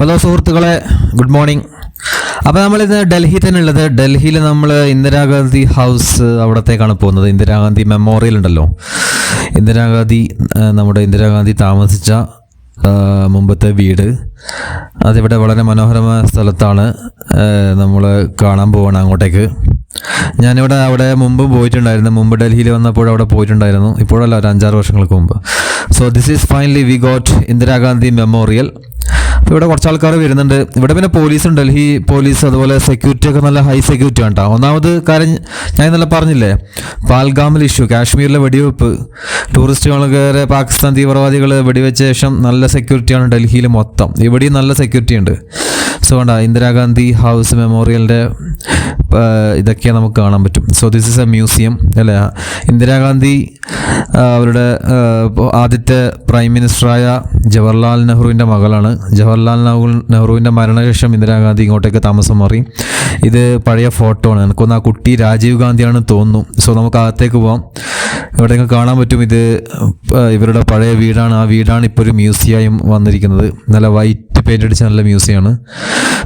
Hello സുഹൃത്തുക്കളെ good morning. അപ്പോൾ നമ്മളിത് ഡൽഹി തന്നെ ഉള്ളത് ഡൽഹിയിൽ നമ്മൾ ഇന്ദിരാഗാന്ധി ഹൗസ് അവിടത്തേക്കാണ് പോകുന്നത്. ഇന്ദിരാഗാന്ധി മെമ്മോറിയൽ ഉണ്ടല്ലോ. ഇന്ദിരാഗാന്ധി നമ്മുടെ ഇന്ദിരാഗാന്ധി താമസിച്ച മുമ്പത്തെ വീട്. അതിവിടെ വളരെ മനോഹരമായ സ്ഥലത്താണ് നമ്മൾ കാണാൻ പോവാണ് അങ്ങോട്ടേക്ക്. ഞാനിവിടെ അവിടെ മുമ്പ് പോയിട്ടുണ്ടായിരുന്നു. മുമ്പ് ഡൽഹിയിൽ വന്നപ്പോൾ അവിടെ പോയിട്ടുണ്ടായിരുന്നു. ഇപ്പോഴല്ല ഒരു അഞ്ചാറ് വർഷങ്ങൾക്ക് മുമ്പ്. So this is finally we got Indira Gandhi memorial. ഇവിടെ കുറച്ച് ആൾക്കാർ വരുന്നുണ്ട്. ഇവിടെ പിന്നെ പോലീസ് ഉണ്ട്. ഡൽഹി പോലീസ് അതുപോലെ സെക്യൂരിറ്റി ഒക്കെ നല്ല ഹൈ സെക്യൂരിറ്റി ആണ് കേട്ടോ ഒന്നാമത് കാര്യം ഞാൻ ഇന്നലെ പറഞ്ഞില്ലേ? പാൽഗാമിൽ ഇഷ്യൂ കാശ്മീരിലെ വെടിവെപ്പ്. ടൂറിസ്റ്റുകൾക്ക് പാകിസ്ഥാൻ തീവ്രവാദികൾ വെടിവെച്ച ശേഷം നല്ല സെക്യൂരിറ്റിയാണ് ഡൽഹിയിൽ മൊത്തം. ഇവിടെയും നല്ല സെക്യൂരിറ്റി ഉണ്ട്. സോ വേണ്ട ഇന്ദിരാഗാന്ധി ഹൗസ് മെമ്മോറിയലിന്റെ ഇതൊക്കെ നമുക്ക് കാണാൻ പറ്റും. So this is a museum അല്ലേ? ഇന്ദിരാഗാന്ധി അവരുടെ ആദ്യത്തെ പ്രൈം മിനിസ്റ്ററായ ജവഹർലാൽ നെഹ്റുവിന്റെ മകളാണ്. ജവഹർലാൽ നെഹ്റു നെഹ്റുവിന്റെ മരണശേഷം ഇന്ദിരാഗാന്ധി ഇങ്ങോട്ടേക്ക് താമസം മാറി. ഇത് പഴയ ഫോട്ടോ ആണ്. എനിക്കൊന്ന് ആ കുട്ടി രാജീവ് ഗാന്ധിയാണെന്ന് തോന്നുന്നു. സോ നമുക്ക് അകത്തേക്ക് പോവാം. ഇവിടെ നിങ്ങൾക്ക് കാണാൻ പറ്റും. ഇത് ഇവരുടെ പഴയ വീടാണ്. ആ വീടാണ് ഇപ്പോൾ ഒരു മ്യൂസിയമായും വന്നിരിക്കുന്നത്. നല്ല വൈറ്റ് പെയിന്റ് അടിച്ച നല്ല മ്യൂസിയമാണ്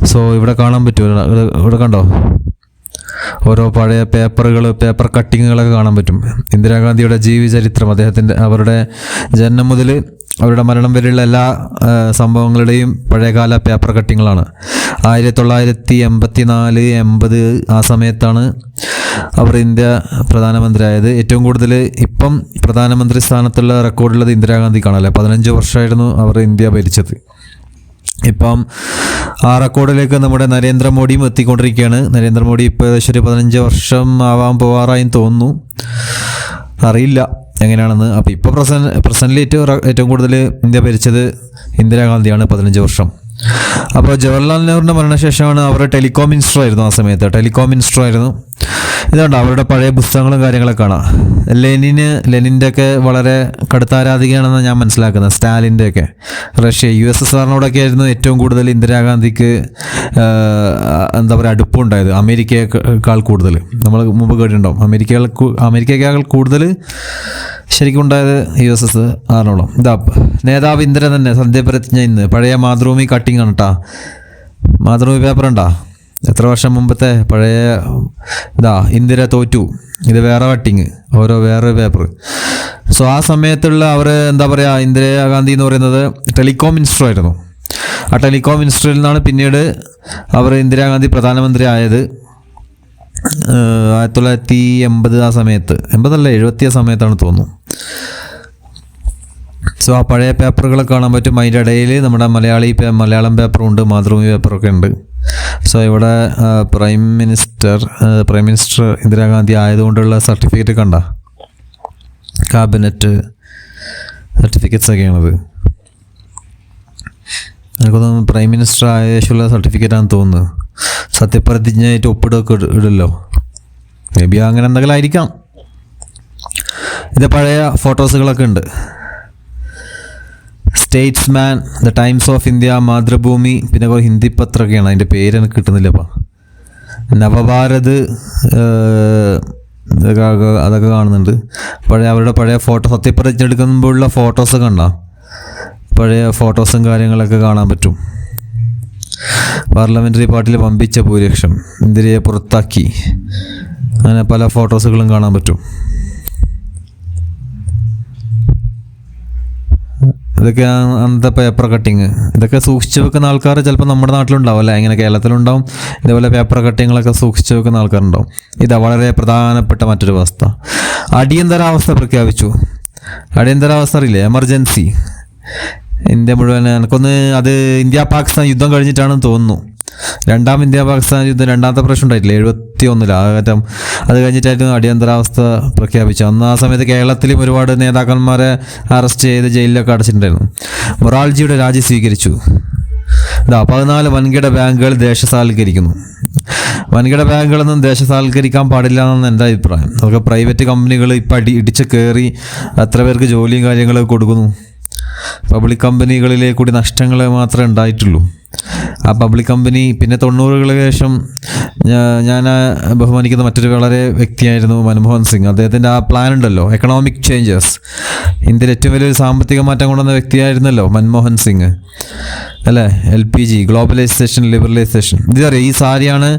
സോ ഇവിടെ കാണാൻ പറ്റും ഇവിടെ ഇവിടെ കണ്ടോ? ഓരോ പഴയ പേപ്പറുകൾ പേപ്പർ കട്ടിങ്ങുകളൊക്കെ കാണാൻ പറ്റും. ഇന്ദിരാഗാന്ധിയുടെ ജീവചരിത്രം അദ്ദേഹത്തിന്റെ അവരുടെ ജനനം മുതൽ അവരുടെ മരണം വരെയുള്ള എല്ലാ സംഭവങ്ങളുടെയും പഴയകാല പേപ്പർ കട്ടിങ്ങുകളാണ്. ആയിരത്തി തൊള്ളായിരത്തി എൺപത്തി നാല് എൺപത് ആ സമയത്താണ് അവർ ഇന്ത്യ പ്രധാനമന്ത്രിയായത്. ഏറ്റവും കൂടുതൽ ഇപ്പം പ്രധാനമന്ത്രി സ്ഥാനത്തുള്ള റെക്കോർഡുള്ളത് ഇന്ദിരാഗാന്ധിക്കാണല്ലേ പതിനഞ്ച് വർഷമായിരുന്നു അവർ ഇന്ത്യ ഭരിച്ചത്. ഇപ്പം ആ റെക്കോർഡിലേക്ക് നമ്മുടെ നരേന്ദ്രമോദിയും എത്തിക്കൊണ്ടിരിക്കുകയാണ്. നരേന്ദ്രമോദി ഇപ്പോൾ ഏകദേശം ഒരു പതിനഞ്ച് വർഷം ആവാൻ പോവാറായി തോന്നുന്നു. അറിയില്ല എങ്ങനെയാണെന്ന്. അപ്പോൾ ഇപ്പോൾ പ്രസന്റ് പ്രസന്റ്ലി ഏറ്റവും ഏറ്റവും കൂടുതൽ ഇന്ത്യ ഭരിച്ചത് ഇന്ദിരാഗാന്ധിയാണ് പതിനഞ്ച് വർഷം. അപ്പോൾ ജവഹർലാൽ നെഹ്റുവിന്റെ മരണശേഷമാണ് അവർ ടെലികോം മിനിസ്റ്റർ ആയിരുന്നു ആ സമയത്ത്. ടെലികോം മിനിസ്റ്റർ ആയിരുന്നു ഇതുണ്ട് അവരുടെ പഴയ പുസ്തകങ്ങളും കാര്യങ്ങളൊക്കെ കാണാം. ലെനിന് ലെനിന്റെ ഒക്കെ വളരെ കടുത്ത ആരാധികയാണെന്ന് ഞാൻ മനസ്സിലാക്കുന്നത് സ്റ്റാലിന്റെ ഒക്കെ റഷ്യ യു എസ് എസ് ആറിനോടൊക്കെ ആയിരുന്നു ഏറ്റവും കൂടുതൽ ഇന്ദിരാഗാന്ധിക്ക് എന്താ പറയുക അടുപ്പുണ്ടായത് അമേരിക്കയേക്കാൾ കൂടുതൽ. നമ്മൾ മുമ്പ് കേട്ടിട്ടുണ്ടാവും അമേരിക്കകൾ അമേരിക്കയേക്കാൾ കൂടുതൽ ശരിക്കും ഉണ്ടായത് യു എസ് എസ് ആറിനോളം ഇതാ നേതാവ് ഇന്ദിര തന്നെ സന്ധ്യപ്രതിജ്ഞ ഇന്ന് പഴയ മാതൃഭൂമി കട്ടിങ് ആണ് കേട്ടാ മാതൃഭൂമി പേപ്പർ ഉണ്ടാ? എത്ര വർഷം മുമ്പത്തെ പഴയ ഇതാ ഇന്ദിര തോറ്റു. ഇത് വേറെ വട്ടിങ് ഓരോ വേറെ പേപ്പർ സോ ആ സമയത്തുള്ള അവർ എന്താ പറയുക ഇന്ദിരാഗാന്ധി എന്ന് പറയുന്നത് ടെലികോം മിനിസ്റ്റർ ആയിരുന്നു. ആ ടെലികോം മിനിസ്റ്ററിൽ നിന്നാണ് പിന്നീട് അവർ ഇന്ദിരാഗാന്ധി പ്രധാനമന്ത്രി ആയത്. ആയിരത്തി തൊള്ളായിരത്തി എൺപത് ആ സമയത്ത്. എൺപതല്ല എഴുപത്തി ആ സമയത്താണ് തോന്നുന്നു. സോ ആ പഴയ പേപ്പറുകളൊക്കെ കാണാൻ പറ്റും. അതിന്റെ ഇടയിൽ നമ്മുടെ മലയാളി മലയാളം പേപ്പറുണ്ട് മാതൃഭൂമി പേപ്പറൊക്കെ ഉണ്ട്. സോ ഇവിടെ prime minister prime minister Indira Gandhi ആയതുകൊണ്ടുള്ള certificate കണ്ട? കാബിനറ്റ് സർട്ടിഫിക്കറ്റ്സ് ഒക്കെയാണത്. എനിക്കൊന്നും പ്രൈം മിനിസ്റ്റർ ആയ ശേഷമുള്ള സർട്ടിഫിക്കറ്റാണെന്ന് തോന്നുന്നു. സത്യപ്രതിജ്ഞയായിട്ട് ഒപ്പിടൊക്കെ ഇട- ഇടല്ലോ. മേ ബി അങ്ങനെ എന്തെങ്കിലും ആയിരിക്കാം. ഇത് പഴയ ഫോട്ടോസുകളൊക്കെ ഉണ്ട്. Statesman the Times of India Mathrubhumi പിന്നെ കുറേ ഹിന്ദി പത്രമൊക്കെയാണ്. അതിന്റെ പേര് എനിക്ക് കിട്ടുന്നില്ലപ്പാ നവഭാരത് അതൊക്കെ കാണുന്നുണ്ട്. പഴയ അവരുടെ പഴയ ഫോട്ടോ സത്യപ്രതിജ്ഞ എടുക്കുമ്പോഴുള്ള ഫോട്ടോസ് കണ്ട? പഴയ ഫോട്ടോസും കാര്യങ്ങളൊക്കെ കാണാൻ പറ്റും. പാർലമെന്ററി പാർട്ടിയിൽ പമ്പിച്ച ഭൂരിപക്ഷം. ഇന്ദിരയെ പുറത്താക്കി. അങ്ങനെ പല ഫോട്ടോസുകളും കാണാൻ പറ്റും. ഇതൊക്കെ ആ- അന്നത്തെ പേപ്പർ കട്ടിങ് ഇതൊക്കെ സൂക്ഷിച്ചു വെക്കുന്ന ആൾക്കാർ ചിലപ്പോൾ നമ്മുടെ നാട്ടിലുണ്ടാവും അല്ലേ? ഇങ്ങനെ കേരളത്തിലുണ്ടാവും. ഇതേപോലെ പേപ്പർ കട്ടിങ്ങുകളൊക്കെ സൂക്ഷിച്ചു വെക്കുന്ന ആൾക്കാരുണ്ടാവും. ഇതാ വളരെ പ്രധാനപ്പെട്ട മറ്റൊരു അവസ്ഥ. അടിയന്തരാവസ്ഥ പ്രഖ്യാപിച്ചു. അടിയന്തരാവസ്ഥ അറിയില്ലേ? എമർജൻസി ഇന്ത്യ മുഴുവൻ എനിക്കൊന്ന് അത് ഇന്ത്യ പാകിസ്ഥാൻ യുദ്ധം കഴിഞ്ഞിട്ടാണെന്ന് തോന്നുന്നു. രണ്ടാം ഇന്ത്യ പാകിസ്ഥാൻ യുദ്ധം രണ്ടാമത്തെ പ്രശ്നം ഉണ്ടായിട്ടില്ല. എഴുപത്തി ഒന്നിൽ ആ ഘട്ടം അത് കഴിഞ്ഞിട്ടായിരുന്നു അടിയന്തരാവസ്ഥ പ്രഖ്യാപിച്ചത്. അന്ന് ആ സമയത്ത് കേരളത്തിലും ഒരുപാട് നേതാക്കന്മാരെ അറസ്റ്റ് ചെയ്ത് ജയിലിലൊക്കെ അടച്ചിട്ടുണ്ടായിരുന്നു. മൊറാൾജിയുടെ രാജി സ്വീകരിച്ചു. ഇതാ പതിനാല് വൻകിട ബാങ്കുകൾ ദേശസാൽക്കരിക്കുന്നു വൻകിട ബാങ്കുകളൊന്നും ദേശസാൽക്കരിക്കാൻ പാടില്ല എന്നാണ് എന്റെ അഭിപ്രായം. അതൊക്കെ പ്രൈവറ്റ് കമ്പനികൾ ഇപ്പം അടി ഇടിച്ച് കയറി അത്ര പേർക്ക് ജോലിയും കാര്യങ്ങളൊക്കെ കൊടുക്കുന്നു. പബ്ലിക് കമ്പനികളിലെ കൂടി നഷ്ടങ്ങൾ മാത്രമേ ഉണ്ടായിട്ടുള്ളൂ. ആ പബ്ലിക് കമ്പനി പിന്നെ തൊണ്ണൂറുകൾക്ക് ശേഷം ഞാൻ ബഹുമാനിക്കുന്ന മറ്റൊരു വളരെ വ്യക്തിയായിരുന്നു മൻമോഹൻ സിംഗ്. അദ്ദേഹത്തിന്റെ ആ പ്ലാൻ ഉണ്ടല്ലോ എക്കണോമിക് ചേഞ്ചസ് ഇന്ത്യയിൽ ഏറ്റവും വലിയൊരു സാമ്പത്തിക മാറ്റം കൊണ്ടുവന്ന വ്യക്തിയായിരുന്നല്ലോ മൻമോഹൻ സിംഗ്. അല്ലേ? L P G globalization liberalization. ഇതറിയാം ഈ സാരിയാണ്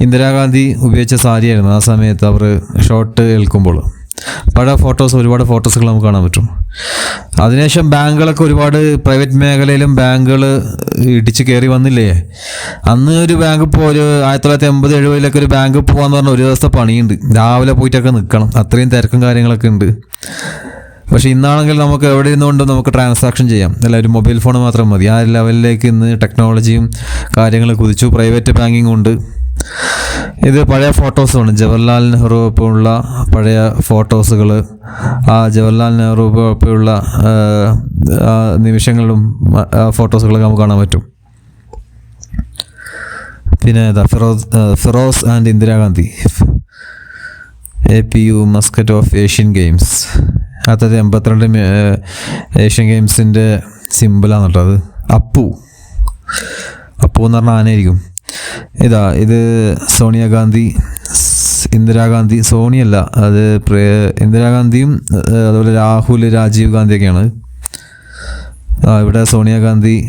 ഇന്ദിരാഗാന്ധി ഉപയോഗിച്ച സാരിയായിരുന്നു ആ സമയത്ത് അവർ ഷോർട്ട് ഏൽക്കുമ്പോൾ പഴയ ഫോട്ടോസ് ഒരുപാട് ഫോട്ടോസുകൾ നമുക്ക് കാണാൻ പറ്റും. അതിനുശേഷം ബാങ്കുകളൊക്കെ ഒരുപാട് പ്രൈവറ്റ് മേഖലയിലും ബാങ്കുകൾ ഇടിച്ച് കയറി വന്നില്ലേ? അന്ന് ഒരു ബാങ്ക് ഇപ്പോൾ ഒരു ആയിരത്തി തൊള്ളായിരത്തി എൺപത് എഴുപതിലൊക്കെ ഒരു ബാങ്ക് പോകാന്ന് പറഞ്ഞാൽ ഒരു ദിവസത്തെ പണിയുണ്ട്. രാവിലെ പോയിട്ടൊക്കെ നിൽക്കണം. അത്രയും തിരക്കും കാര്യങ്ങളൊക്കെ ഉണ്ട്. പക്ഷേ ഇന്നാണെങ്കിൽ നമുക്ക് എവിടെ ഇരുന്നുകൊണ്ടും നമുക്ക് ട്രാൻസാക്ഷൻ ചെയ്യാം. അല്ല ഒരു മൊബൈൽ ഫോൺ മാത്രം മതി. ആ ലെവലിലേക്ക് ഇന്ന് ടെക്നോളജിയും കാര്യങ്ങൾ കുതിച്ചു. പ്രൈവറ്റ് ബാങ്കിങ് ഉണ്ട്. ഇത് പഴയ ഫോട്ടോസാണ്. ജവഹർലാൽ നെഹ്റു ഒപ്പമുള്ള പഴയ ഫോട്ടോസുകൾ ആ ജവഹർലാൽ നെഹ്റു ഒപ്പമുള്ള നിമിഷങ്ങളും ഫോട്ടോസുകളൊക്കെ നമുക്ക് കാണാൻ പറ്റും. പിന്നെ ഏതാ? Feroze Feroze and Indira Gandhi. A P U mascot of Asian Games. അതായത് എൺപത്തിരണ്ട് ഏഷ്യൻ ഗെയിംസിന്റെ സിമ്പിളാണ് കേട്ടോ അത്. അപ്പു. അപ്പു എന്ന് പറഞ്ഞാൽ ആനയായിരിക്കും. ഇതാ ഇത് സോണിയാഗാന്ധി ഇന്ദിരാഗാന്ധി സോണിയല്ല അത് ഇന്ദിരാഗാന്ധിയും അതുപോലെ രാഹുൽ രാജീവ് ഗാന്ധിയൊക്കെയാണ്. ഇവിടെ സോണിയാഗാന്ധി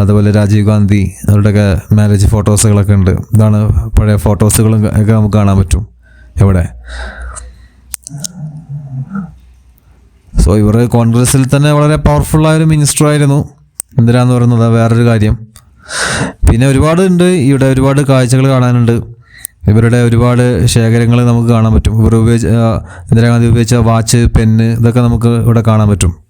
അതുപോലെ രാജീവ് ഗാന്ധി അവരുടെയൊക്കെ മാരേജ് ഫോട്ടോസുകളൊക്കെ ഉണ്ട്. ഇതാണ് പഴയ ഫോട്ടോസുകളും ഒക്കെ നമുക്ക് കാണാൻ പറ്റും. എവിടെ? സോ ഇവർ കോൺഗ്രസിൽ തന്നെ വളരെ പവർഫുള്ളായ ഒരു മിനിസ്റ്റർ ആയിരുന്നു. എന്ന് പറയുന്നത് വേറൊരു കാര്യം. പിന്നെ ഒരുപാട് ഉണ്ട് ഇവിടെ ഒരുപാട് കാഴ്ചകൾ കാണാനുണ്ട്. ഇവരുടെ ഒരുപാട് ശേഖരങ്ങൾ നമുക്ക് കാണാൻ പറ്റും. ഇവർ ഉപയോഗിച്ച ഇന്ദിരാഗാന്ധി ഉപയോഗിച്ച വാച്ച് പെന്ന് ഇതൊക്കെ നമുക്ക് ഇവിടെ കാണാൻ പറ്റും.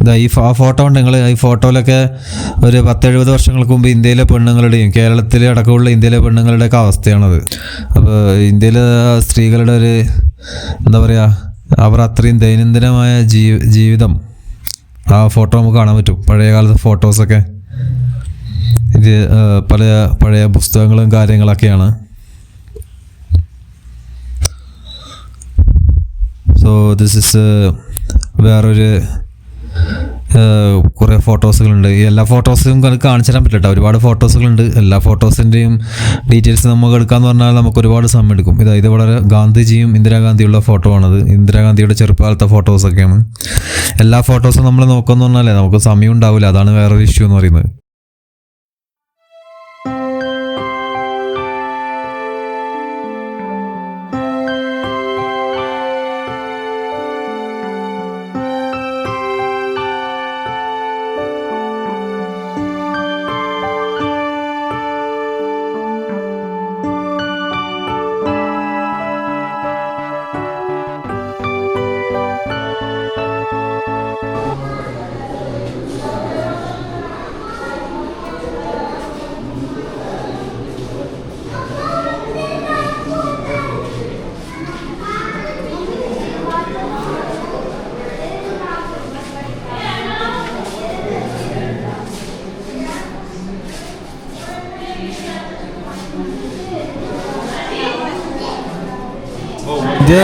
ഇതാ ഈ ആ ഫോട്ടോ ഉണ്ട്. നിങ്ങൾ ഈ ഫോട്ടോയിലൊക്കെ ഒരു പത്തെഴുപത് വർഷങ്ങൾക്ക് മുമ്പ് ഇന്ത്യയിലെ പെണ്ണുങ്ങളുടെയും കേരളത്തിലെ അടക്കമുള്ള ഇന്ത്യയിലെ പെണ്ണുങ്ങളുടെയൊക്കെ അവസ്ഥയാണത്. അപ്പോൾ ഇന്ത്യയിലെ സ്ത്രീകളുടെ ഒരു എന്താ പറയുക അവർ അത്രയും ദൈനംദിനമായ ജീവ ജീവിതം ആ ഫോട്ടോ നമുക്ക് കാണാൻ പറ്റും. പഴയ കാലത്തെ ഫോട്ടോസൊക്കെ. ഇത് പല പഴയ പുസ്തകങ്ങളും കാര്യങ്ങളൊക്കെയാണ്. സോ ദിസ് ഇസ് വേറൊരു കുറേ ഫോട്ടോസുകളുണ്ട്. എല്ലാ ഫോട്ടോസും കാണിച്ചു തരാൻ പറ്റില്ല ഒരുപാട് ഫോട്ടോസുകളുണ്ട്. എല്ലാ ഫോട്ടോസിന്റെയും ഡീറ്റെയിൽസ് നമുക്ക് എടുക്കാന്ന് പറഞ്ഞാൽ നമുക്ക് ഒരുപാട് സമയം എടുക്കും. ഇതാ ഇത് വളരെ ഗാന്ധിജിയും ഇന്ദിരാഗാന്ധിയുള്ള ഫോട്ടോ ആണത്. ഇന്ദിരാഗാന്ധിയുടെ ചെറുപ്പകാലത്തെ ഫോട്ടോസൊക്കെയാണ്. എല്ലാ ഫോട്ടോസും നമ്മൾ നോക്കുമെന്ന് പറഞ്ഞാലേ നമുക്ക് സമയം ഉണ്ടാവില്ല. അതാണ് വേറൊരു ഇഷ്യൂ എന്ന് പറയുന്നത്.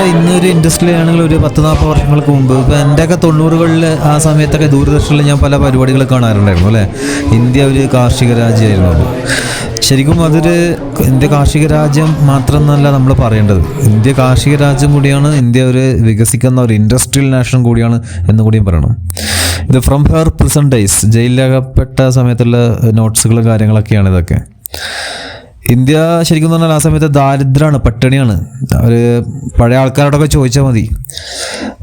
ഇന്നൊരു ഇൻഡസ്ട്രി ആണെങ്കിൽ ഒരു പത്ത് നാൽപ്പത് വർഷങ്ങൾക്ക് മുമ്പ് ഇപ്പോൾ എന്റെയൊക്കെ തൊണ്ണൂറുകളിൽ ആ സമയത്തൊക്കെ ദൂരദർശനിൽ ഞാൻ പല പരിപാടികൾ കാണാറുണ്ടായിരുന്നു അല്ലേ? ഇന്ത്യ ഒരു കാർഷിക രാജ്യമായിരുന്നു ശരിക്കും അതൊരു ഇന്ത്യ കാർഷിക രാജ്യം മാത്രം എന്നല്ല നമ്മൾ പറയേണ്ടത്. ഇന്ത്യ കാർഷിക രാജ്യം കൂടിയാണ് ഇന്ത്യ ഒരു വികസിക്കുന്ന ഒരു ഇൻഡസ്ട്രിയൽ നാഷൻ കൂടിയാണ് എന്ന് കൂടിയും പറയണം. ഇത് ഫ്രം ഹെർ പ്രസന്റ് ഡേയ്സ് ജയിലിലകപ്പെട്ട സമയത്തുള്ള നോട്ട്സുകളും കാര്യങ്ങളൊക്കെയാണ് ഇതൊക്കെ. ഇന്ത്യ ശരിക്കും പറഞ്ഞാൽ ആ സമയത്ത് ദാരിദ്ര്യമാണ് പട്ടിണിയാണ്. ഒരു പഴയ ആൾക്കാരോടൊക്കെ ചോദിച്ചാൽ മതി.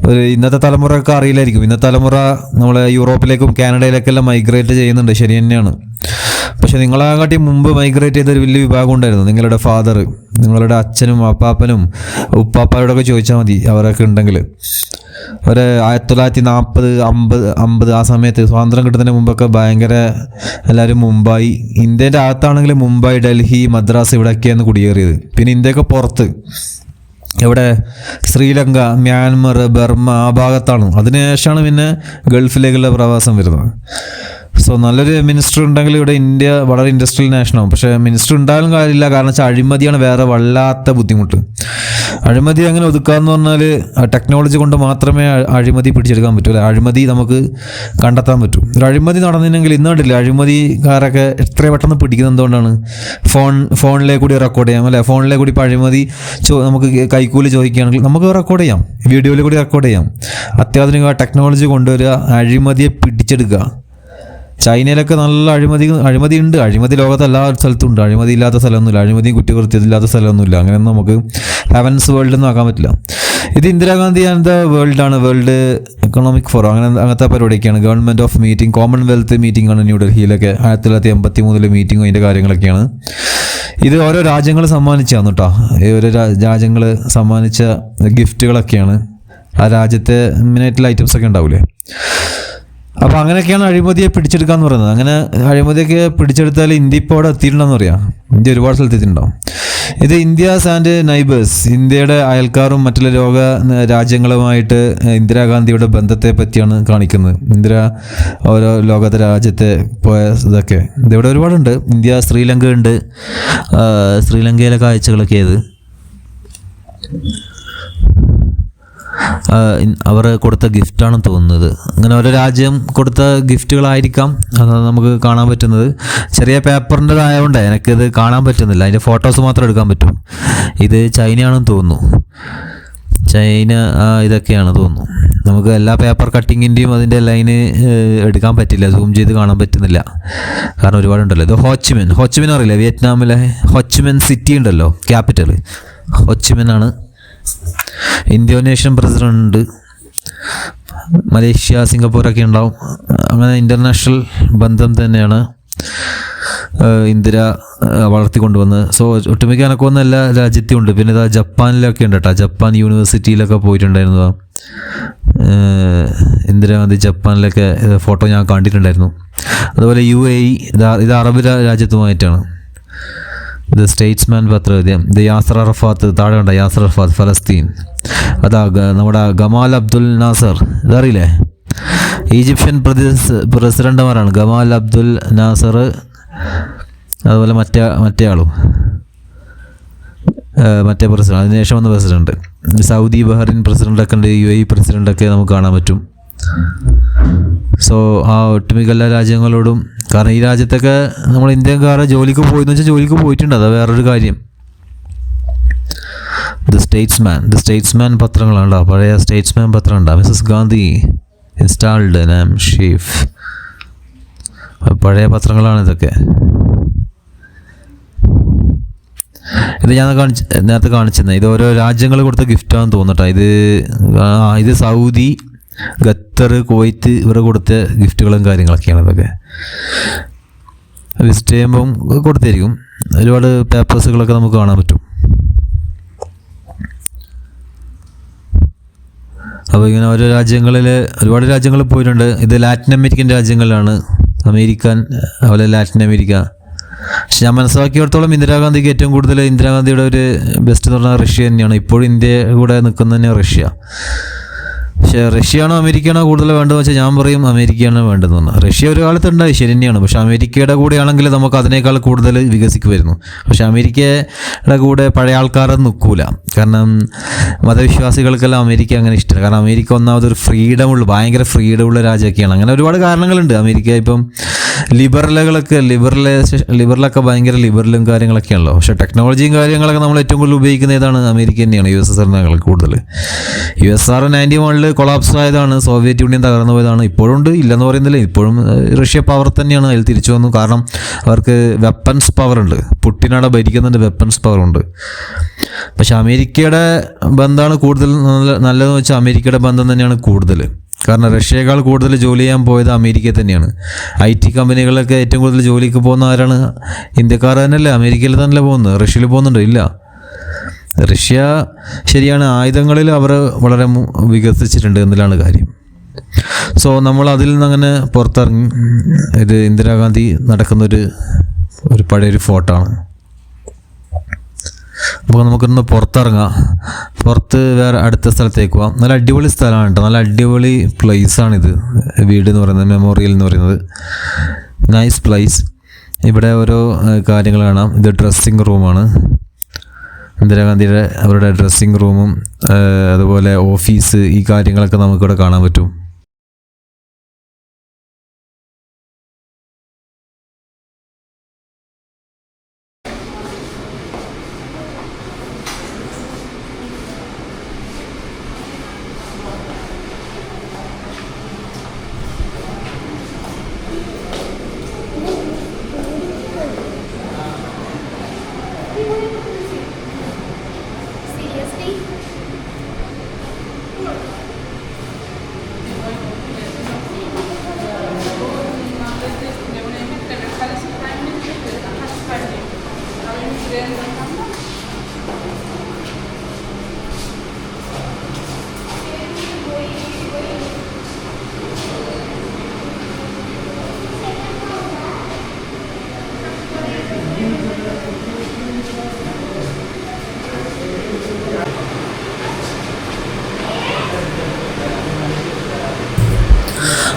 ഒരു ഇന്നത്തെ തലമുറയൊക്കെ അറിയില്ലായിരിക്കും. ഇന്നത്തെ തലമുറ നമ്മൾ യൂറോപ്പിലേക്കും കാനഡയിലേക്കെല്ലാം മൈഗ്രേറ്റ് ചെയ്യുന്നുണ്ട്. ശരി തന്നെയാണ്. പക്ഷെ നിങ്ങളെക്കാട്ടി മുമ്പ് മൈഗ്രേറ്റ് ചെയ്ത ഒരു വലിയ വിഭാഗം ഉണ്ടായിരുന്നു. നിങ്ങളുടെ ഫാദർ നിങ്ങളുടെ അച്ഛനും അപ്പാപ്പനും ഉപ്പാപ്പാരോടൊക്കെ ചോദിച്ചാൽ മതി അവരൊക്കെ ഉണ്ടെങ്കിൽ ഒരു ആയിരത്തി തൊള്ളായിരത്തി നാൽപ്പത് അമ്പത് അമ്പത് ആ സമയത്ത് സ്വാതന്ത്ര്യം കിട്ടുന്നതിന് മുമ്പൊക്കെ ഭയങ്കര എല്ലാവരും മുംബൈ ഇന്ത്യന്റെ അകത്താണെങ്കിൽ മുംബൈ ഡൽഹി മദ്രാസ് ഇവിടെയൊക്കെയാണ് കുടിയേറിയത്. പിന്നെ ഇന്ത്യയൊക്കെ പുറത്ത്. ഇവിടെ ശ്രീലങ്ക മ്യാൻമർ ബർമ്മ ആ ഭാഗത്താണ്. അതിനുശേഷമാണ് പിന്നെ ഗൾഫിലേക്കുള്ള പ്രവാസം വരുന്നത്. സോ നല്ലൊരു മിനിസ്റ്റർ ഉണ്ടെങ്കിൽ ഇവിടെ ഇന്ത്യ വളരെ ഇൻഡസ്ട്രിയൽ നാഷനാവും പക്ഷേ മിനിസ്റ്റർ ഉണ്ടായാലും കാര്യമില്ല. കാരണം വെച്ചാൽ അഴിമതിയാണ് വേറെ വല്ലാത്ത ബുദ്ധിമുട്ട്. അഴിമതി അങ്ങനെ ഒതുക്കാന്ന് പറഞ്ഞാൽ ടെക്നോളജി കൊണ്ട് മാത്രമേ അഴിമതി പിടിച്ചെടുക്കാൻ പറ്റൂ. അല്ലെ? അഴിമതി നമുക്ക് കണ്ടെത്താൻ പറ്റൂ. ഒരു അഴിമതി നടന്നില്ലെങ്കിൽ ഇന്ന് കണ്ടില്ല അഴിമതിക്കാരൊക്കെ എത്ര പെട്ടെന്ന് പിടിക്കുന്നത് എന്തുകൊണ്ടാണ്? ഫോൺ ഫോണിലെ കൂടി റെക്കോർഡ് ചെയ്യാം. അല്ലെ? ഫോണിലെ കൂടി ഇപ്പോൾ അഴിമതി ചോ നമുക്ക് കൈക്കൂലി ചോദിക്കുകയാണെങ്കിൽ നമുക്ക് റെക്കോർഡ് ചെയ്യാം. വീഡിയോയിൽ കൂടി റെക്കോർഡ് ചെയ്യാം. അത്യാധുനിക ടെക്നോളജി കൊണ്ടുവരിക അഴിമതിയെ പിടിച്ചെടുക്കുക. ചൈനയിലൊക്കെ നല്ല അഴിമതി അഴിമതി ഉണ്ട് അഴിമതി ലോകത്ത് എല്ലാ സ്ഥലത്തും ഉണ്ട് അഴിമതി ഇല്ലാത്ത സ്ഥലമൊന്നുമില്ല. അഴിമതിയും കുറ്റകൃത്യമില്ലാത്ത സ്ഥലമൊന്നുമില്ല. അങ്ങനെ നമുക്ക് ഹെവൻസ് വേൾഡ് ഒന്നും ആക്കാൻ പറ്റില്ല. ഇത് ഇന്ദിരാഗാന്ധി ദ വേൾഡാണ് വേൾഡ് എക്കണോമിക് ഫോറം അങ്ങനെ അങ്ങനത്തെ പരിപാടിയൊക്കെയാണ്. Government of meeting commonwealth meeting ആണ് ന്യൂഡൽഹിയിലൊക്കെ ആയിരത്തി തൊള്ളായിരത്തി എൺപത്തി മൂന്നിലെ മീറ്റിംഗും അതിന്റെ കാര്യങ്ങളൊക്കെയാണ്. ഇത് ഓരോ രാജ്യങ്ങൾ സമ്മാനിച്ചാണ് കേട്ടോ. ഈ ഓരോ രാജ്യങ്ങൾ സമ്മാനിച്ച ഗിഫ്റ്റുകളൊക്കെയാണ് ആ രാജ്യത്തെ മെയിനായിട്ടുള്ള ഐറ്റംസ് ഒക്കെ ഉണ്ടാവില്ലേ അപ്പോൾ അങ്ങനെയൊക്കെയാണ് അഴിമതിയെ പിടിച്ചെടുക്കാന്ന് പറയുന്നത്. അങ്ങനെ അഴിമതിയൊക്കെ പിടിച്ചെടുത്താൽ ഇന്ത്യ ഇപ്പോൾ അവിടെ എത്തിയിട്ടുണ്ടെന്ന് പറയാം ഇന്ത്യ ഒരുപാട് സ്ഥലത്ത് എത്തിയിട്ടുണ്ടാവും ഇത് ഇന്ത്യാസ് ആൻഡ് നൈബേഴ്സ് ഇന്ത്യയുടെ അയൽക്കാരും മറ്റുള്ള ലോക രാജ്യങ്ങളുമായിട്ട് ഇന്ദിരാഗാന്ധിയുടെ ബന്ധത്തെ പറ്റിയാണ് കാണിക്കുന്നത്. ഇന്ദിര ഓരോ ലോകത്തെ രാജ്യത്തെ പോയ ഇതൊക്കെ. ഇതിവിടെ ഒരുപാടുണ്ട്. ഇന്ത്യ ശ്രീലങ്ക ഉണ്ട്. ശ്രീലങ്കയിലെ കാഴ്ചകളൊക്കെ ഏത്? അവർ കൊടുത്ത ഗിഫ്റ്റാണ് തോന്നുന്നത്. അങ്ങനെ ഓരോ രാജ്യം കൊടുത്ത ഗിഫ്റ്റുകളായിരിക്കാം അത് നമുക്ക് കാണാൻ പറ്റുന്നത്. ചെറിയ പേപ്പറിന്റെതായതുകൊണ്ട് എനിക്കിത് കാണാൻ പറ്റുന്നില്ല. അതിന്റെ ഫോട്ടോസ് മാത്രം എടുക്കാൻ പറ്റും. ഇത് ചൈനയാണെന്ന് തോന്നുന്നു. ചൈന ഇതൊക്കെയാണ് തോന്നുന്നു. നമുക്ക് എല്ലാ പേപ്പർ കട്ടിങ്ങിന്റെയും അതിന്റെ ലൈന് എടുക്കാൻ പറ്റില്ല. സൂം ചെയ്ത് കാണാൻ പറ്റുന്നില്ല. കാരണം ഒരുപാടുണ്ടല്ലോ. ഇത് Ho Chi Minh. Ho Chi Minh അറിയില്ല? വിയറ്റ്നാമിലെ ഹോച്ചിമിൻ സിറ്റി ഉണ്ടല്ലോ. ക്യാപിറ്റൽ ഹോച്ചിമിൻ ആണ് ഇന്തോനേഷ്യൻ പ്രസിഡന്റ് മലേഷ്യ സിംഗപ്പൂരൊക്കെ ഉണ്ടാവും. അങ്ങനെ ഇന്റർനാഷണൽ ബന്ധം തന്നെയാണ് ഇന്ദിര വളർത്തിക്കൊണ്ടുവന്നത് സോ ഒട്ടുമിക്ക എനക്കൊന്നും എല്ലാ രാജ്യത്തും ഉണ്ട്. പിന്നെ ഇതാ ജപ്പാനിലൊക്കെ ഉണ്ട് കേട്ടോ ജപ്പാൻ യൂണിവേഴ്സിറ്റിയിലൊക്കെ പോയിട്ടുണ്ടായിരുന്നു. ഇന്ദിരാഗാന്ധി ജപ്പാനിലൊക്കെ ഫോട്ടോ ഞാൻ കണ്ടിട്ടുണ്ടായിരുന്നു. അതുപോലെ യു എ ഇ ഇത് അറബ് രാജ്യത്തുമായിട്ടാണ്. ഇത് സ്റ്റേറ്റ്സ്മാൻ പത്രം ദ യാസർ അറഫാത്ത് താഴെ യാസർ അറഫാത്ത് ഫലസ്തീൻ. അതാ നമ്മുടെ ഗമാൽ അബ്ദുൽ നാസർ. ഇതറിയില്ലേ? ഈജിപ്ഷ്യൻ പ്രസിഡന്റുമാരാണ്. ഗമാൽ അബ്ദുൽ നാസർ അതുപോലെ മറ്റേ മറ്റേ ആളും മറ്റേ പ്രസിഡന്റ് അതിനുശേഷം വന്ന പ്രസിഡന്റ്. സൗദി ബഹ്റിൻ പ്രസിഡന്റൊക്കെ ഉണ്ട് യു എ പ്രസിഡന്റൊക്കെ നമുക്ക് കാണാൻ പറ്റും. സോ ആ ഒട്ടുമിക്ക എല്ലാ രാജ്യങ്ങളോടും. കാരണം ഈ രാജ്യത്തൊക്കെ നമ്മൾ ഇന്ത്യക്കാരെ ജോലിക്ക് പോയെന്ന് വെച്ചാൽ ജോലിക്ക് പോയിട്ടുണ്ട്. അതാ വേറൊരു കാര്യം. ദ സ്റ്റേറ്റ്സ്മാൻ ദ സ്റ്റേറ്റ്സ്മാൻ പത്രങ്ങളാണ് പഴയ സ്റ്റേറ്റ്സ്മാൻ പത്രം ഉണ്ടോ മിസസ് ഗാന്ധി ഇൻസ്റ്റാൾഡ് നാം ഷീഫ് പഴയ പത്രങ്ങളാണ് ഇതൊക്കെ. ഇത് ഞാൻ കാണിച്ച് നേരത്തെ കാണിച്ചിരുന്നത് ഇത് ഓരോ രാജ്യങ്ങൾ കൊടുത്ത ഗിഫ്റ്റാണെന്ന് തോന്നട്ടെ ഇത് ഇത് സൗദി ഖത്തർ കുവൈറ്റ് ഇവർ കൊടുത്ത ഗിഫ്റ്റുകളും കാര്യങ്ങളൊക്കെയാണ് ഇതൊക്കെ. വിസിറ്റ് ചെയ്യുമ്പം കൊടുത്തിരിക്കും ഒരുപാട് പേപ്പേഴ്സുകളൊക്കെ നമുക്ക് കാണാൻ പറ്റും. അപ്പോൾ ഇങ്ങനെ ഓരോ രാജ്യങ്ങളിൽ ഒരുപാട് രാജ്യങ്ങളിൽ പോയിട്ടുണ്ട്. ഇത് ലാറ്റിൻ അമേരിക്കൻ രാജ്യങ്ങളിലാണ്. അമേരിക്കൻ അതുപോലെ ലാറ്റിൻ അമേരിക്ക. പക്ഷെ ഞാൻ മനസ്സിലാക്കിയിടത്തോളം ഇന്ദിരാഗാന്ധിക്ക് ഏറ്റവും കൂടുതൽ ഇന്ദിരാഗാന്ധിയുടെ ഒരു ബെസ്റ്റ് എന്ന് പറഞ്ഞാൽ റഷ്യ തന്നെയാണ്. ഇപ്പോഴും ഇന്ത്യ കൂടെ നിൽക്കുന്ന തന്നെ റഷ്യ. പക്ഷേ റഷ്യയാണോ അമേരിക്കയാണോ കൂടുതൽ വേണ്ടതെന്ന് വെച്ചാൽ ഞാൻ പറയും അമേരിക്കയാണ് വേണ്ടതെന്ന് റഷ്യ ഒരു കാലത്തുണ്ടായി ശരി തന്നെയാണ്. പക്ഷേ അമേരിക്കയുടെ കൂടെയാണെങ്കിൽ നമുക്ക് അതിനേക്കാൾ കൂടുതൽ വികസിക്കുമായിരുന്നു. പക്ഷേ അമേരിക്കയുടെ കൂടെ പഴയ ആൾക്കാരെ നിൽക്കൂല. കാരണം മതവിശ്വാസികൾക്കെല്ലാം അമേരിക്ക അങ്ങനെ ഇഷ്ടമല്ല കാരണം അമേരിക്ക ഒന്നാമത് ഒരു ഫ്രീഡം ഉള്ള ഭയങ്കര ഫ്രീഡം ഉള്ള രാജ്യമൊക്കെയാണ്. അങ്ങനെ ഒരുപാട് കാരണങ്ങളുണ്ട്. അമേരിക്ക ഇപ്പം ലിബറലുകളൊക്കെ ലിബറലെ ലിബറലൊക്കെ ഭയങ്കര ലിബറലും കാര്യങ്ങളൊക്കെയാണല്ലോ. പക്ഷേ ടെക്നോളജിയും കാര്യങ്ങളൊക്കെ നമ്മൾ ഏറ്റവും കൂടുതൽ ഉപയോഗിക്കുന്ന ഏതാണ്? അമേരിക്ക തന്നെയാണ് യു എസ് എസ് ആറിനേക്കാൾ കൂടുതൽ. യു എസ് ആർ നയന്റി വണ്ണിൽ കൊളാപ്സ് ആയതാണ് സോവിയറ്റ് യൂണിയൻ തകർന്നു പോയതാണ്. ഇപ്പോഴും ഉണ്ട് ഇല്ലെന്ന് പറയുന്നില്ല. ഇപ്പോഴും റഷ്യ പവർ തന്നെയാണ് അതിൽ തിരിച്ചു വന്നു. കാരണം അവർക്ക് വെപ്പൻസ് പവർ ഉണ്ട്. പുട്ടിനവിടെ ഭരിക്കുന്നതിന്റെ വെപ്പൻസ് പവർ ഉണ്ട്. പക്ഷെ അമേരിക്കയുടെ ബന്ധമാണ് കൂടുതൽ നല്ല നല്ലതെന്ന് വെച്ചാൽ അമേരിക്കയുടെ ബന്ധം തന്നെയാണ് കൂടുതൽ. കാരണം റഷ്യയേക്കാൾ കൂടുതൽ ജോലി ചെയ്യാൻ പോയത് അമേരിക്കയിൽ തന്നെയാണ്. ഐ ടി കമ്പനികളിലൊക്കെ ഏറ്റവും കൂടുതൽ ജോലിക്ക് പോകുന്ന ആരാണ്? ഇന്ത്യക്കാർ തന്നെയല്ലേ? അമേരിക്കയിൽ തന്നെയല്ലേ പോകുന്നത്? റഷ്യയിൽ പോകുന്നുണ്ടോ? ഇല്ല. റഷ്യ ശരിയാണ് ആയുധങ്ങളിൽ അവർ വളരെ വികസിച്ചിട്ടുണ്ട് എന്നതിലാണ് കാര്യം. സോ നമ്മൾ അതിൽ നിന്ന് അങ്ങനെ പുറത്തിറങ്ങി ഇത് ഇന്ദിരാഗാന്ധി നടക്കുന്നൊരു ഒരു പഴയൊരു ആണ്. അപ്പോൾ നമുക്കൊന്ന് പുറത്തിറങ്ങാം. പുറത്ത് വേറെ അടുത്ത സ്ഥലത്തേക്ക് പോവാം. നല്ല അടിപൊളി സ്ഥലമാണ് കേട്ടോ. നല്ല അടിപൊളി ആണിത് വീട് എന്ന് പറയുന്നത് മെമ്മോറിയൽ എന്ന് പറയുന്നത്. നൈസ് പ്ലേസ് ഇവിടെ ഓരോ കാര്യങ്ങൾ കാണാം. ഇത് ഡ്രസ്സിങ് റൂമാണ് ഇന്ദിരാഗാന്ധിയുടെ അവരുടെ ഡ്രസ്സിങ് റൂമും അതുപോലെ ഓഫീസ് ഈ കാര്യങ്ങളൊക്കെ നമുക്കിവിടെ കാണാൻ പറ്റും.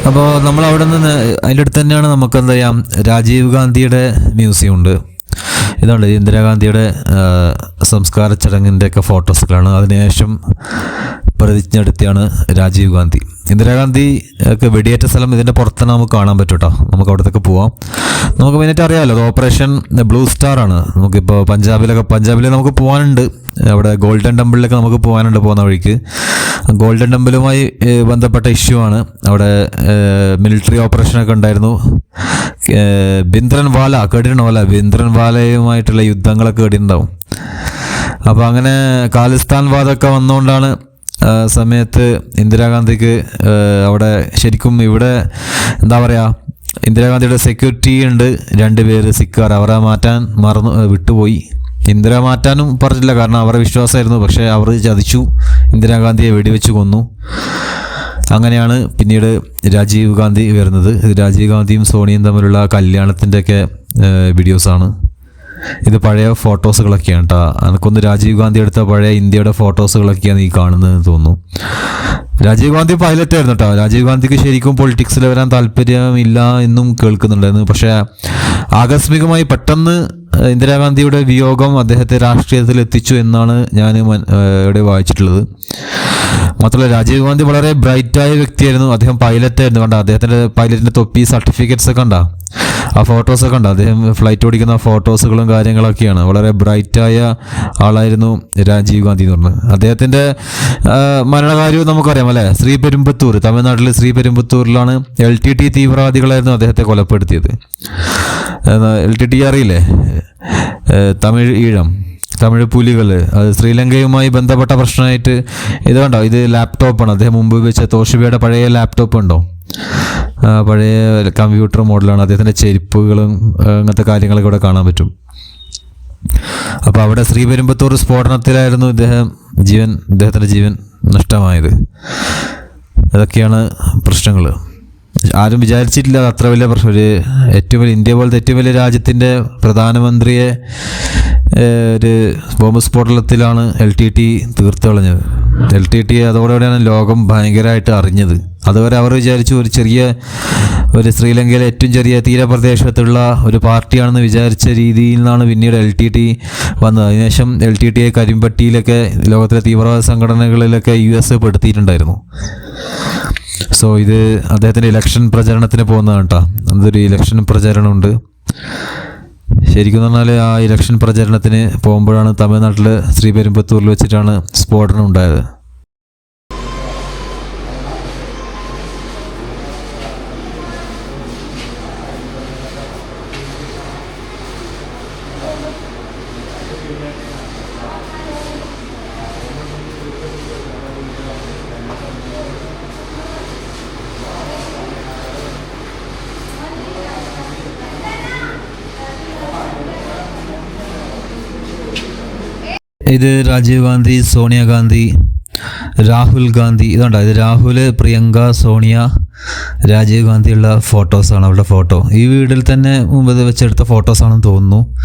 അപ്പോൾ നമ്മൾ അവിടെ നിന്ന് അതിന്റെ അടുത്ത് തന്നെയാണ് നമുക്ക് എന്താ ചെയ്യാം രാജീവ് ഗാന്ധിയുടെ മ്യൂസിയം ഉണ്ട് ഇതുണ്ട് ഇന്ദിരാഗാന്ധിയുടെ സംസ്കാര ചടങ്ങിന്റെയൊക്കെ ഫോട്ടോസുകളാണ്. അതിനുശേഷം പ്രതിജ്ഞ എടുത്തിയാണ് രാജീവ് ഗാന്ധി. ഇന്ദിരാഗാന്ധി ഒക്കെ വെടിയേറ്റ സ്ഥലം ഇതിന്റെ പുറത്ത് നമുക്ക് കാണാൻ പറ്റും കേട്ടോ നമുക്ക് അവിടത്തേക്ക് പോവാം. നമുക്ക് മെയിനായിട്ട് അറിയാമല്ലോ ഓപ്പറേഷൻ ബ്ലൂ സ്റ്റാർ ആണ് നമുക്കിപ്പോൾ പഞ്ചാബിലൊക്കെ പഞ്ചാബിൽ നമുക്ക് പോകാനുണ്ട് അവിടെ ഗോൾഡൻ ടെമ്പിളിലൊക്കെ നമുക്ക് പോകാനുണ്ട് പോകുന്ന വഴിക്ക്. ഗോൾഡൻ ടെമ്പിളുമായി ബന്ധപ്പെട്ട ഇഷ്യൂ ആണ്. അവിടെ മിലിറ്ററി ഓപ്പറേഷനൊക്കെ ഉണ്ടായിരുന്നു. ഏഹ്, ബിന്ദ്രൻ വാലയുമായിട്ടുള്ള യുദ്ധങ്ങളൊക്കെ കേട്ടിട്ടുണ്ടാവും. അപ്പോൾ അങ്ങനെ ഖാലിസ്ഥാൻ വാദമൊക്കെ വന്നുകൊണ്ടാണ് സമയത്ത് ഇന്ദിരാഗാന്ധിക്ക് അവിടെ ശരിക്കും ഇവിടെ എന്താ പറയുക ഇന്ദിരാഗാന്ധിയുടെ സെക്യൂരിറ്റി ഉണ്ട്. രണ്ട് പേര് സിക്കാർ. അവരെ മാറ്റാൻ മറന്നു വിട്ടുപോയി. ഇന്ദിര മാറ്റാനും പറഞ്ഞില്ല കാരണം അവരുടെ വിശ്വാസമായിരുന്നു. പക്ഷേ അവർ ചതിച്ചു. ഇന്ദിരാഗാന്ധിയെ വെടിവെച്ച് കൊന്നു. അങ്ങനെയാണ് പിന്നീട് രാജീവ് ഗാന്ധി വരുന്നത് രാജീവ് ഗാന്ധിയും സോണിയും തമ്മിലുള്ള കല്യാണത്തിന്റെയൊക്കെ വീഡിയോസാണ്. ഇത് പഴയ ഫോട്ടോസുകളൊക്കെയാണ് കേട്ടോ എനിക്കൊന്ന് രാജീവ് ഗാന്ധി എടുത്ത പഴയ ഇന്ത്യയുടെ ഫോട്ടോസുകളൊക്കെയാണ് ഈ കാണുന്നതെന്ന് തോന്നുന്നു. രാജീവ് ഗാന്ധി പൈലറ്റ് ആയിരുന്നു കേട്ടോ രാജീവ് ഗാന്ധിക്ക് ശരിക്കും പൊളിറ്റിക്സിൽ വരാൻ താല്പര്യമില്ല എന്നും കേൾക്കുന്നുണ്ടായിരുന്നു. പക്ഷേ ആകസ്മികമായി പെട്ടെന്ന് ഇന്ദിരാഗാന്ധിയുടെ വിയോഗം അദ്ദേഹത്തെ രാഷ്ട്രീയത്തിൽ എത്തിച്ചു എന്നാണ് ഞാൻ ഇവിടെ വായിച്ചിട്ടുള്ളത്. മാത്രമല്ല രാജീവ് ഗാന്ധി വളരെ ബ്രൈറ്റായ വ്യക്തിയായിരുന്നു. അദ്ദേഹം പൈലറ്റ് ആയിരുന്നു കണ്ട? അദ്ദേഹത്തിന്റെ പൈലറ്റിന്റെ തൊപ്പി സർട്ടിഫിക്കറ്റ്സ് ഒക്കെ ഉണ്ടാ ആ ഫോട്ടോസൊക്കെ ഉണ്ട് അദ്ദേഹം ഫ്ലൈറ്റ് ഓടിക്കുന്ന ഫോട്ടോസുകളും കാര്യങ്ങളൊക്കെയാണ്. വളരെ ബ്രൈറ്റായ ആളായിരുന്നു രാജീവ് ഗാന്ധി എന്ന് പറഞ്ഞത് അദ്ദേഹത്തിന്റെ മരണകാര്യവും നമുക്കറിയാം അല്ലേ? ശ്രീ പെരുമ്പത്തൂർ തമിഴ്നാട്ടിലെ ശ്രീ പെരുമ്പത്തൂരിലാണ് എൽ ടി ടി തീവ്രവാദികളായിരുന്നു അദ്ദേഹത്തെ കൊലപ്പെടുത്തിയത്. എൽ ടി ടി അറിയില്ലേ? തമിഴ് ഈഴം തമിഴ് പുലികൾ അത് ശ്രീലങ്കയുമായി ബന്ധപ്പെട്ട പ്രശ്നമായിട്ട് ഇത് കണ്ടോ? ഇത് ലാപ്ടോപ്പാണ് അദ്ദേഹം മുമ്പ് വെച്ച തോഷിബയുടെ പഴയ ലാപ്ടോപ്പ് ഉണ്ടോ പഴയ കമ്പ്യൂട്ടർ മോഡലാണ് അദ്ദേഹത്തിന്റെ ചെരുപ്പുകളും അങ്ങനത്തെ കാര്യങ്ങളൊക്കെ ഇവിടെ കാണാൻ പറ്റും. അപ്പോൾ അവിടെ ശ്രീപെരുമ്പത്തൂർ സ്ഫോടനത്തിലായിരുന്നു ഇദ്ദേഹം ജീവൻ ഇദ്ദേഹത്തിന്റെ ജീവൻ നഷ്ടമായത്. അതൊക്കെയാണ് പ്രശ്നങ്ങൾ ആരും വിചാരിച്ചിട്ടില്ല അത്ര വലിയ പ്രശ്നം. ഒരു ഏറ്റവും വലിയ ഇന്ത്യ പോലത്തെ ഏറ്റവും വലിയ രാജ്യത്തിന്റെ പ്രധാനമന്ത്രിയെ ഒരു ബോംബ് സ്ഫോടനത്തിലാണ് എൽ ടി ടി തീർത്ത് കളഞ്ഞത്. എൽ ടി ടി അതോടെയാണ് ലോകം ഭയങ്കരമായിട്ട് അറിഞ്ഞത്. അതുവരെ അവർ വിചാരിച്ചു ഒരു ചെറിയ ഒരു ശ്രീലങ്കയിലെ ഏറ്റവും ചെറിയ തീരപ്രദേശത്തുള്ള ഒരു പാർട്ടിയാണെന്ന് വിചാരിച്ച രീതിയിൽ നിന്നാണ് പിന്നീട് എൽ ടി ടി വന്നത്. അതിനുശേഷം എൽ ടി ടിയെ കരിമ്പട്ടിയിലൊക്കെ ലോകത്തിലെ തീവ്രവാദ സംഘടനകളിലൊക്കെ യു എസ് പെടുത്തിയിട്ടുണ്ടായിരുന്നു. സോ ഇത് അദ്ദേഹത്തിന്റെ ഇലക്ഷൻ പ്രചരണത്തിന് പോകുന്നതാണ് കേട്ടോ. അതൊരു ഇലക്ഷൻ പ്രചരണമുണ്ട്. ശരിക്കും പറഞ്ഞാൽ ആ ഇലക്ഷൻ പ്രചരണത്തിന് പോകുമ്പോഴാണ് തമിഴ്നാട്ടിൽ ശ്രീപെരുമ്പത്തൂരിൽ വെച്ചിട്ടാണ് സ്ഫോടനം ഉണ്ടായത്. ഇത് രാജീവ് ഗാന്ധി സോണിയാഗാന്ധി രാഹുൽ ഗാന്ധി. ഇതുണ്ടോ? ഇത് രാഹുൽ പ്രിയങ്ക സോണിയ രാജീവ് ഗാന്ധിയുള്ള ഫോട്ടോസാണ് അവരുടെ ഫോട്ടോ. ഈ വീടിൽ തന്നെ മുമ്പ് വെച്ചെടുത്ത ഫോട്ടോസാണെന്ന് തോന്നുന്നു.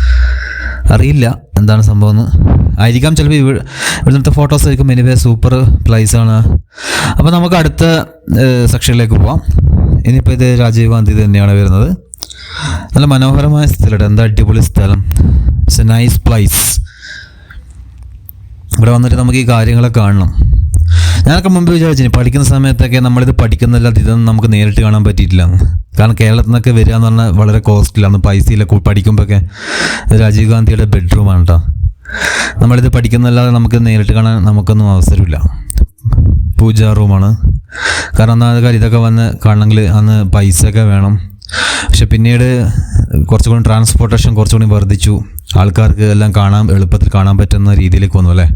അറിയില്ല എന്താണ് സംഭവം എന്ന്. ആയിരിക്കാം ചിലപ്പോൾ ഇവ ഇവിടുത്തെ ഫോട്ടോസ് ആയിരിക്കും എനിവേ സൂപ്പർ ആണ്. അപ്പോൾ നമുക്ക് അടുത്ത സെക്ഷനിലേക്ക് പോവാം. ഇനിയിപ്പോൾ ഇത് രാജീവ് ഗാന്ധി തന്നെയാണ് വരുന്നത്. നല്ല മനോഹരമായ സ്ഥലം എന്താ അടിപൊളി സ്ഥലം. ഇറ്റ്സ് എ നൈസ് പ്ലേസ് ഇവിടെ വന്നിട്ട് നമുക്ക് ഈ കാര്യങ്ങളൊക്കെ കാണണം. ഞാനൊക്കെ മുമ്പ് വിചാരിച്ചു പഠിക്കുന്ന സമയത്തൊക്കെ നമ്മളിത് പഠിക്കുന്നില്ല ഇതൊന്നും നമുക്ക് നേരിട്ട് കാണാൻ പറ്റിയിട്ടില്ല. കാരണം കേരളത്തിൽ നിന്നൊക്കെ വരിക എന്ന് പറഞ്ഞാൽ വളരെ കോസ്റ്റ്ലിയാണ് പൈസയില്ല പഠിക്കുമ്പോഴൊക്കെ രാജീവ് ഗാന്ധിയുടെ ബെഡ്റൂമാണ് കേട്ടോ നമ്മളിത് പഠിക്കുന്നില്ലാതെ നമുക്ക് നേരിട്ട് കാണാൻ നമുക്കൊന്നും അവസരമില്ല. പൂജാ റൂമാണ് കാരണം എന്നാൽ കാര്യം ഇതൊക്കെ വന്ന് കാണണമെങ്കിൽ അന്ന് പൈസ ഒക്കെ വേണം. പക്ഷെ പിന്നീട് കുറച്ചുകൂടി ട്രാൻസ്പോർട്ടേഷൻ കുറച്ചുകൂടി വർദ്ധിച്ചു. ആൾക്കാർക്ക് എല്ലാം കാണാൻ എളുപ്പത്തിൽ കാണാൻ പറ്റുന്ന രീതിയിലേക്ക് വന്നു അല്ലേ?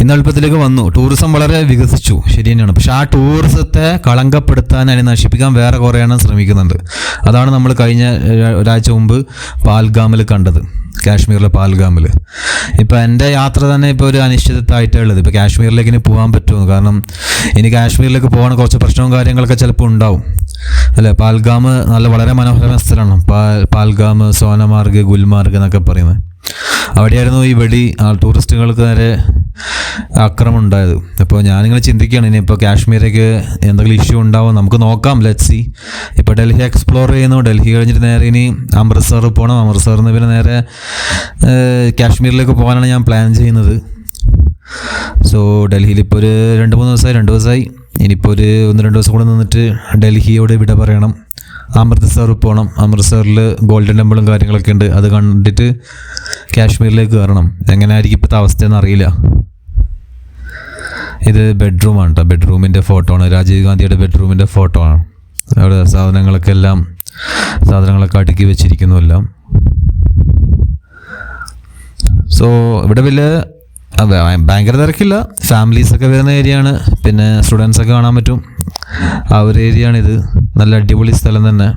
ഇന്ന് എളുപ്പത്തിലേക്ക് വന്നു. ടൂറിസം വളരെ വികസിച്ചു. ശരി തന്നെയാണ്. പക്ഷെ ആ ടൂറിസത്തെ കളങ്കപ്പെടുത്താൻ അതിനെ നശിപ്പിക്കാൻ വേറെ കുറേ എണ്ണം ശ്രമിക്കുന്നുണ്ട്. അതാണ് നമ്മൾ കഴിഞ്ഞ ഒരാഴ്ച മുമ്പ് പാൽഗാമിൽ കണ്ടത്. കാശ്മീരിലെ പാൽഗാമിൽ. ഇപ്പോൾ എന്റെ യാത്ര തന്നെ ഇപ്പോൾ ഒരു അനിശ്ചിതത്തായിട്ടേ ഉള്ളത്. ഇപ്പോൾ കാശ്മീരിലേക്ക് ഇനി പോകാൻ പറ്റുമോ? കാരണം ഇനി കാശ്മീരിലേക്ക് പോകാൻ കുറച്ച് പ്രശ്നവും കാര്യങ്ങളൊക്കെ ചിലപ്പോൾ ഉണ്ടാവും. അല്ലേ? പാൽഗാം നല്ല വളരെ മനോഹരമായ സ്ഥലമാണ്. പാൽ പാൽഗാം സോനമാർഗ് ഗുൽമാർഗ് എന്നൊക്കെ പറയുന്നത്. അവിടെയായിരുന്നു ഈ വെടി ആ ടൂറിസ്റ്റുകൾക്ക് നേരെ ആക്രമണം ഉണ്ടായത് അപ്പോൾ ഞാനിങ്ങനെ ചിന്തിക്കുകയാണ് ഇനിയിപ്പോൾ കാശ്മീരേക്ക് എന്തെങ്കിലും ഇഷ്യൂ ഉണ്ടാവും? നമുക്ക് നോക്കാം ലെറ്റ് സി ഇപ്പോൾ ഡൽഹി എക്സ്പ്ലോർ ചെയ്യുന്നു. ഡൽഹി കഴിഞ്ഞിട്ട് നേരെ ഇനി അമൃത്സർ പോകണം. അമൃത്സറിൽ നിന്ന് പിന്നെ നേരെ കാശ്മീരിലേക്ക് പോകാനാണ് ഞാൻ പ്ലാൻ ചെയ്യുന്നത്. സോ ഡൽഹിയിൽ ഇപ്പോൾ ഒരു രണ്ട് മൂന്ന് ദിവസമായി രണ്ട് ദിവസമായി. ഇനിയിപ്പോൾ ഒരു ഒന്ന് രണ്ട് ദിവസം കൂടെ നിന്നിട്ട് ഡൽഹിയോട് വിട പറയണം. അമൃത്സർ പോകണം അമൃത്സറിൽ ഗോൾഡൻ ടെമ്പിളും കാര്യങ്ങളൊക്കെ ഉണ്ട്. അത് കണ്ടിട്ട് കാശ്മീരിലേക്ക് കയറണം. എങ്ങനെയായിരിക്കും ഇപ്പോഴത്തെ അവസ്ഥയെന്ന് അറിയില്ല. ഇത് ബെഡ്റൂമാണ് കേട്ടോ ബെഡ്റൂമിന്റെ ഫോട്ടോ ആണ്. രാജീവ് ഗാന്ധിയുടെ ബെഡ്റൂമിന്റെ ഫോട്ടോ ആണ്. അവിടെ സാധനങ്ങളൊക്കെ എല്ലാം സാധനങ്ങളൊക്കെ അടുക്കി വെച്ചിരിക്കുന്നു എല്ലാം. സോ ഇവിടെ വലിയ ഭയങ്കര തിരക്കില്ല. ഫാമിലീസൊക്കെ വരുന്ന ഏരിയയാണ് പിന്നെ സ്റ്റുഡൻസൊക്കെ കാണാൻ പറ്റും. ആ ഒരു ഏരിയയാണ് ഇത് നല്ല അടിപൊളി സ്ഥലം തന്നെ.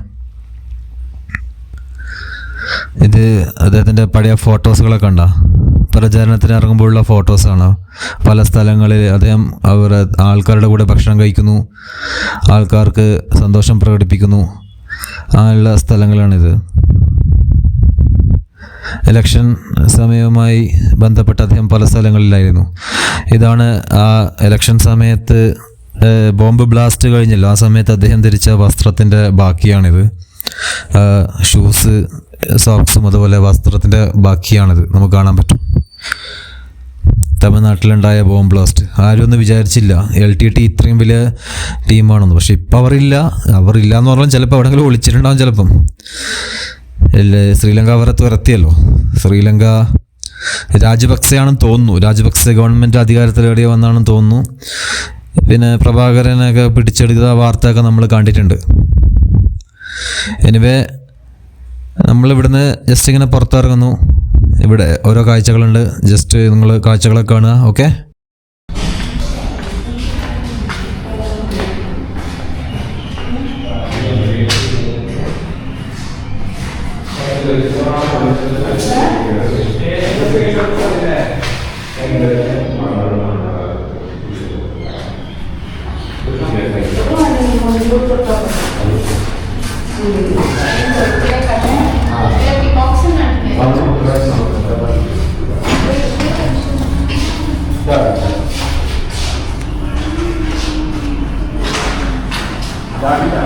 ഇത് അദ്ദേഹത്തിന്റെ പഴയ ഫോട്ടോസുകളൊക്കെ ഉണ്ടോ പ്രചാരണത്തിന് ഇറങ്ങുമ്പോഴുള്ള ഫോട്ടോസാണ് പല സ്ഥലങ്ങളിൽ അദ്ദേഹം അവർ ആൾക്കാരുടെ കൂടെ ഭക്ഷണം കഴിക്കുന്നു. ആൾക്കാർക്ക് സന്തോഷം പ്രകടിപ്പിക്കുന്നു. അങ്ങനെയുള്ള സ്ഥലങ്ങളാണിത്. ഇലക്ഷൻ സമയവുമായി ബന്ധപ്പെട്ട് അദ്ദേഹം പല സ്ഥലങ്ങളിലായിരുന്നു. ഇതാണ് ആ ഇലക്ഷൻ സമയത്ത് ബോംബ് ബ്ലാസ്റ്റ് കഴിഞ്ഞല്ലോ. ആ സമയത്ത് അദ്ദേഹം ധരിച്ച വസ്ത്രത്തിന്റെ ബാക്കിയാണിത്. ഷൂസ് സോക്സും അതുപോലെ വസ്ത്രത്തിന്റെ ബാക്കിയാണിത്. നമുക്ക് കാണാൻ പറ്റും. തമിഴ്നാട്ടിലുണ്ടായ ബോംബ് ബ്ലാസ്റ്റ്. ആരും ഒന്നും വിചാരിച്ചില്ല. എൽ ടി ടി ഇത്രയും വലിയ ടീമാണെന്ന്. പക്ഷെ ഇപ്പം അവരില്ല. അവരില്ല എന്ന് പറഞ്ഞാൽ ചിലപ്പോൾ എവിടെയെങ്കിലും ഒളിച്ചിട്ടുണ്ടാവും ചിലപ്പം. ശ്രീലങ്ക അവരെ തുരത്തിയല്ലോ. ശ്രീലങ്ക രാജപക്സെയാണെന്ന് തോന്നുന്നു. രാജപക്സെ ഗവൺമെന്റ് അധികാരത്തിലേറിയ വന്നാണെന്ന് തോന്നുന്നു. പിന്നെ പ്രഭാകരനൊക്കെ പിടിച്ചെടുത്ത വാർത്തയൊക്കെ നമ്മൾ കണ്ടിട്ടുണ്ട്. എനിവേ നമ്മളിവിടുന്ന് ജസ്റ്റ് ഇങ്ങനെ പുറത്തിറങ്ങുന്നു. ഇവിടെ ഓരോ കാഴ്ചകളുണ്ട്. ജസ്റ്റ് നിങ്ങൾ കാഴ്ചകളൊക്കെ കാണുക ഓക്കെ Obrigado.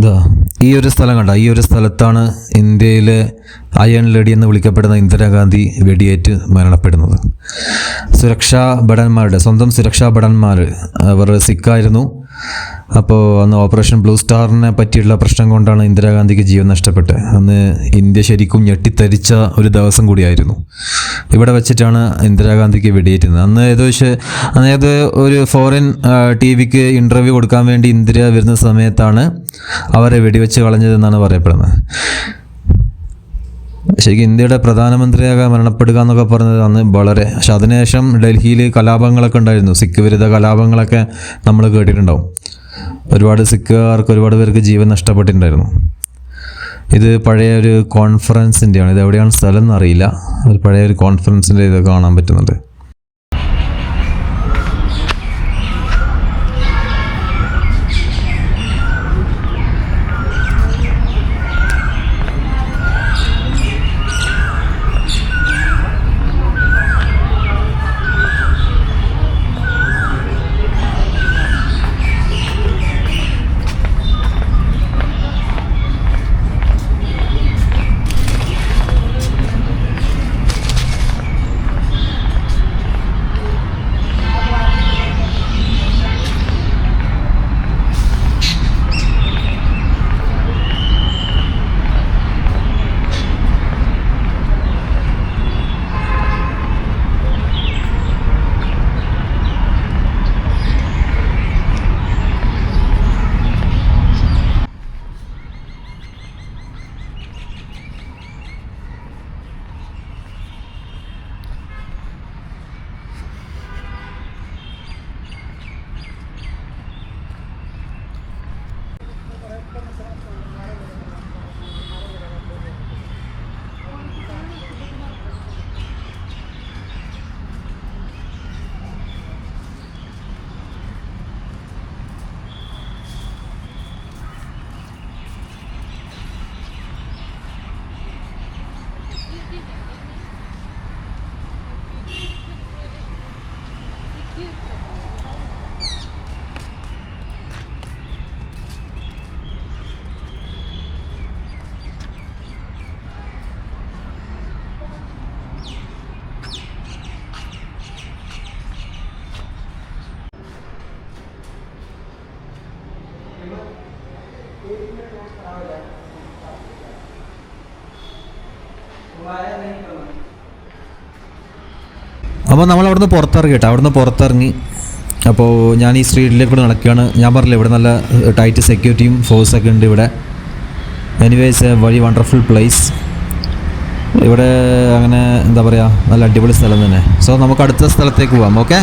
ഇതാ ഈ ഒരു സ്ഥലം കണ്ട? ഈ ഒരു സ്ഥലത്താണ് ഇന്ത്യയിലെ അയൺ ലേഡി എന്ന് വിളിക്കപ്പെടുന്ന ഇന്ദിരാഗാന്ധി വെടിയേറ്റ് മരണപ്പെടുന്നത്. സുരക്ഷാ ഭടന്മാരുടെ സ്വന്തം സുരക്ഷാ ഭടന്മാർ അവർ സിക്കായിരുന്നു അപ്പോൾ അന്ന് ഓപ്പറേഷൻ ബ്ലൂ സ്റ്റാറിനെ പറ്റിയുള്ള പ്രശ്നം കൊണ്ടാണ് ഇന്ദിരാഗാന്ധിക്ക് ജീവൻ നഷ്ടപ്പെട്ടത്. അന്ന് ഇന്ത്യ ശരിക്കും ഞെട്ടിത്തരിച്ച ഒരു ദിവസം കൂടിയായിരുന്നു. ഇവിടെ വെച്ചിട്ടാണ് ഇന്ദിരാഗാന്ധിക്ക് വെടിയേറ്റുന്നത് അന്ന് ഏകദേശം അതായത് ഒരു ഫോറിൻ ടി വിക്ക് ഇന്റർവ്യൂ കൊടുക്കാൻ വേണ്ടി ഇന്ദിര വരുന്ന സമയത്താണ് അവരെ വെടിവെച്ച് കളഞ്ഞതെന്നാണ് പറയപ്പെടുന്നത്. ശരിക്കും ഇന്ത്യയുടെ പ്രധാനമന്ത്രിയാകെ മരണപ്പെടുക എന്നൊക്കെ പറഞ്ഞത് അന്ന് വളരെ പക്ഷെ അതിനുശേഷം ഡൽഹിയിൽ കലാപങ്ങളൊക്കെ ഉണ്ടായിരുന്നു. സിഖ് വിരുദ്ധ കലാപങ്ങളൊക്കെ നമ്മൾ കേട്ടിട്ടുണ്ടാവും. ഒരുപാട് സിഖുകാർക്ക് ഒരുപാട് പേർക്ക് ജീവൻ നഷ്ടപ്പെട്ടിട്ടുണ്ടായിരുന്നു. ഇത് പഴയ ഒരു കോൺഫറൻസിന്റെയാണ് ഇത് എവിടെയാണ് സ്ഥലം എന്നറിയില്ല. ഒരു പഴയ ഒരു കോൺഫറൻസിന്റെ ഇത് കാണാൻ പറ്റുന്നുണ്ട്. അപ്പോൾ നമ്മൾ അവിടുന്ന് പുറത്തിറങ്ങി കേട്ടോ. അവിടുന്ന് പുറത്തിറങ്ങി. അപ്പോൾ ഞാൻ ഈ സ്ട്രീറ്റിലേക്ക് കൂടെ നടക്കുകയാണ്. ഞാൻ പറഞ്ഞില്ല ഇവിടെ നല്ല ടൈറ്റ് സെക്യൂരിറ്റിയും ഫോഴ്സൊക്കെ ഉണ്ട് ഇവിടെ. എനിവേസ് വഴി വണ്ടർഫുൾ പ്ലേസ് ഇവിടെ അങ്ങനെ എന്താ പറയുക നല്ല അടിപൊളി സ്ഥലം തന്നെ. സോ നമുക്ക് അടുത്ത സ്ഥലത്തേക്ക് പോകാം ഓക്കെ